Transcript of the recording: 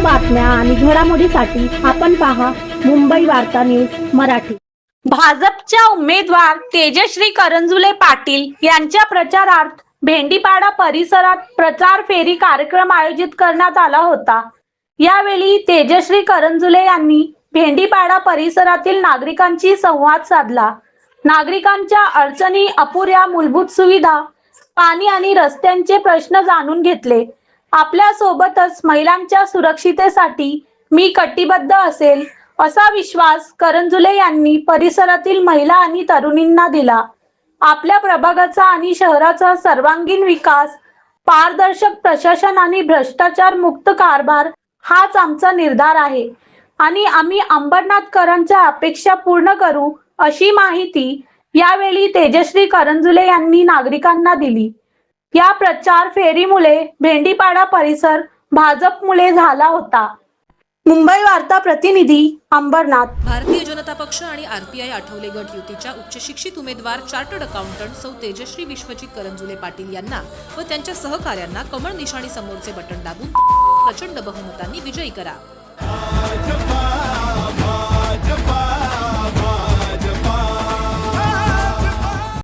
बातम्या आणि घडामोडीसाठी आपण पहा मुंबई वार्ता न्यूज मराठी. भाजपच्या उमेदवार तेजश्री करंजुले पाटील यांच्या प्रचारार्थ भेंडीपाडा परिसरात प्रचार फेरी कार्यक्रम आयोजित करण्यात आला होता. यावेळी तेजश्री करंजुले यांनी भेंडीपाडा परिसरातील नागरिकांशी संवाद साधला. नागरिकांच्या अडचणी अपुऱ्या मूलभूत सुविधा पाणी आणि रस्त्यांचे प्रश्न जाणून घेतले. आपल्या सोबतच महिलांच्या सुरक्षितेसाठी मी कटिबद्ध असेल असा विश्वास करंजुले यांनी परिसरातील महिला आणि तरुणींना दिला. आपल्या प्रभागाचा आणि शहराचा सर्वांगीण विकास पारदर्शक प्रशासन आणि भ्रष्टाचार मुक्त कारभार हाच आमचा निर्धार आहे. आणि आम्ही अंबरनाथकरांच्या अपेक्षा पूर्ण करू अशी माहिती यावेळी तेजश्री करंजुले यांनी नागरिकांना दिली. या प्रचार फेरीमुळे भेंडीपाडा परिसर भाजपमुळे झाला होता. मुंबई वार्ता प्रतिनिधी अंबरनाथ. भारतीय जनता पक्ष आणि आरपीआय आठवले गट युतीच्या उच्चशिक्षित उमेदवार चार्टर्ड अकाउंटंट सौ तेजश्री विश्वजित करंजुले पाटील यांना व त्यांच्या सहकाऱ्यांना कमळ निशाणी समोरचे बटन दाबून प्रचंड बहुमतांनी विजयी करा.